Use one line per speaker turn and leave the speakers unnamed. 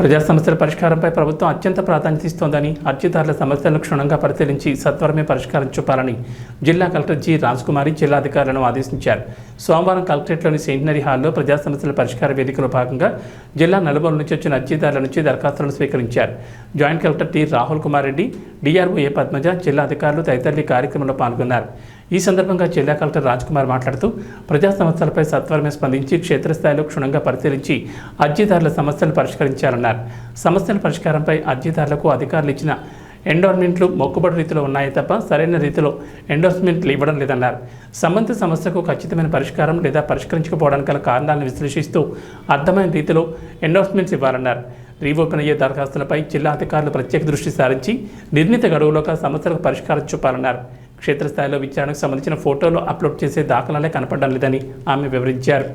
ప్రజా సమస్యల పరిష్కారంపై ప్రభుత్వం అత్యంత ప్రాధాన్యత ఇస్తోందని అర్జీదారుల సమస్యలను క్షుణ్ణంగా పరిశీలించి సత్వరమే పరిష్కారం చూపాలని జిల్లా కలెక్టర్ జి రాజ్కుమారి జిల్లా అధికారులను ఆదేశించారు. సోమవారం కలెక్టరేట్లోని సెంటినరీ హాల్లో ప్రజా సమస్యల పరిష్కార వేదికలో భాగంగా జిల్లా నలుమూల నుంచి వచ్చిన అర్జీదారుల నుంచి దరఖాస్తులను స్వీకరించారు. Joint collector T Rahul Kumar Reddy DRO A Padmaja జిల్లా అధికారులు తదితరులు కార్యక్రమంలో పాల్గొన్నారు. ఈ సందర్భంగా జిల్లా కలెక్టర్ రాజ్కుమార్ మాట్లాడుతూ ప్రజా సమస్యలపై సత్వరమే స్పందించి క్షేత్రస్థాయిలో క్షుణ్ణంగా పరిశీలించి అర్జీదారుల సమస్యలు పరిష్కరించారన్నారు సమస్యల పరిష్కారంపై అర్జీదారులకు అధికారులు ఇచ్చిన ఎండోర్మెంట్లు మొక్కుబడి రీతిలో ఉన్నాయి తప్ప సరైన రీతిలో ఎండోర్స్మెంట్లు ఇవ్వడం లేదన్నారు. సంబంధిత సమస్యకు ఖచ్చితమైన పరిష్కారం లేదా పరిష్కరించకపోవడానికి గల కారణాలను విశ్లేషిస్తూ అర్థమైన రీతిలో ఎండోర్స్మెంట్స్ ఇవ్వాలన్నారు. రీఓపెన్ అయ్యే దరఖాస్తులపై జిల్లా అధికారులు ప్రత్యేక దృష్టి సారించి నిర్ణీత గడువులోగా సమస్యలకు పరిష్కారం చూపాలన్నారు. క్షేత్రస్థాయిలో విచారణకు సంబంధించిన ఫోటోలు అప్లోడ్ చేసే దాఖలాలే కనపడడం లేదని ఆమె వివరించారు.